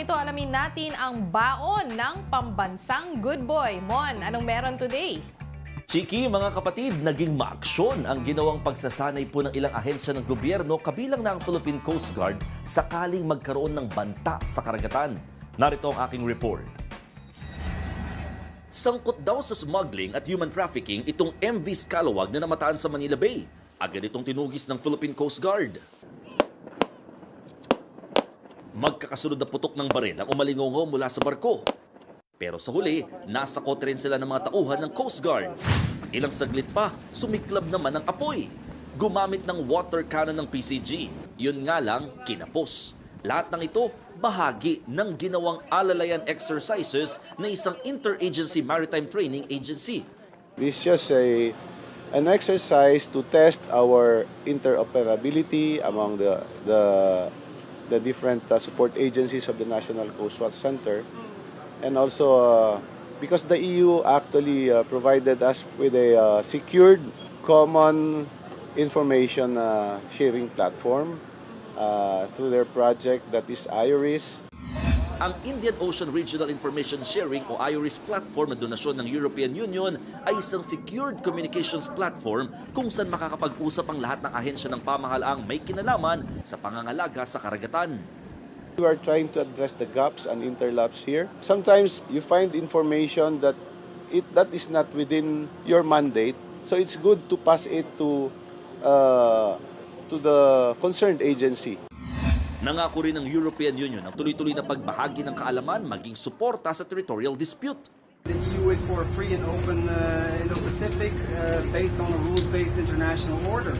ito, alamin natin ang baon ng pambansang good boy. Mon, anong meron today? Chiki, mga kapatid, naging maaksyon ang ginawang pagsasanay po ng ilang ahensya ng gobyerno kabilang na ang Philippine Coast Guard sakaling magkaroon ng banta sa karagatan. Narito ang aking report. Sangkot daw sa smuggling at human trafficking itong MV Scalawag na namataan sa Manila Bay. Agad itong tinugis ng Philippine Coast Guard. Magkakasunod na putok ng baril ang umalingongo mula sa barko. Pero sa huli, nasa kote rin sila ng mga tauhan ng Coast Guard. Ilang saglit pa, sumiklab naman ang apoy. Gumamit ng water cannon ng PCG. Yun nga lang, kinapos. Lahat ng ito, bahagi ng ginawang alalayan exercises na isang interagency maritime training agency. Is just a an exercise to test our interoperability among the the the different uh, support agencies of the National Coast Watch Center, and also uh, because the EU actually uh, provided us with a uh, secured common information uh, sharing platform uh, through their project that is IORIS. Ang Indian Ocean Regional Information Sharing o IORIS platform na donasyon ng European Union ay isang secured communications platform kung saan makakapag-usap ang lahat ng ahensya ng pamahalaang may kinalaman sa pangangalaga sa karagatan. We are trying to address the gaps and interlaps here. Sometimes you find information that it that is not within your mandate, so it's good to pass it to uh, to the concerned agency. Nangako rin ng European Union ang tuloy-tuloy na pagbahagi ng kaalaman maging suporta sa territorial dispute. The EU is for a free and open uh, Indo-Pacific uh, based on a rules-based international order.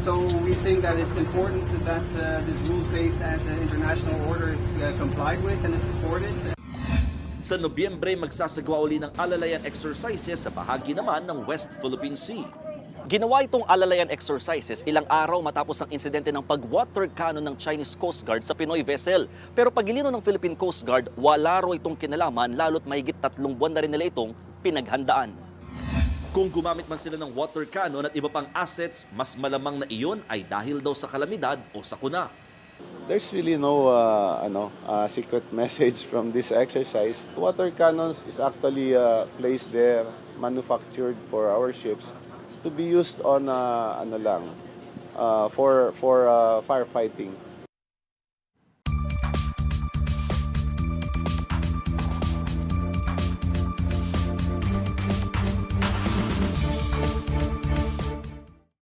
So we think that it's important that uh, this rules-based international order is uh, complied with and is supported. Sa Nobyembre, magsasagawa uli ng alalayan exercises sa bahagi naman ng West Philippine Sea. Ginawa itong alalayan exercises ilang araw matapos ang insidente ng pag-water cannon ng Chinese Coast Guard sa Pinoy vessel. Pero pagilino ng Philippine Coast Guard, wala raw itong kinalaman lalo't mahigit tatlong buwan na rin nila itong pinaghandaan. Kung gumamit man sila ng water cannon at iba pang assets, mas malamang na iyon ay dahil daw sa kalamidad o sakuna. There's really no uh, ano, uh, secret message from this exercise. Water cannons is actually uh, placed there, manufactured for our ships to be used on uh, ano lang, uh, for for uh, firefighting.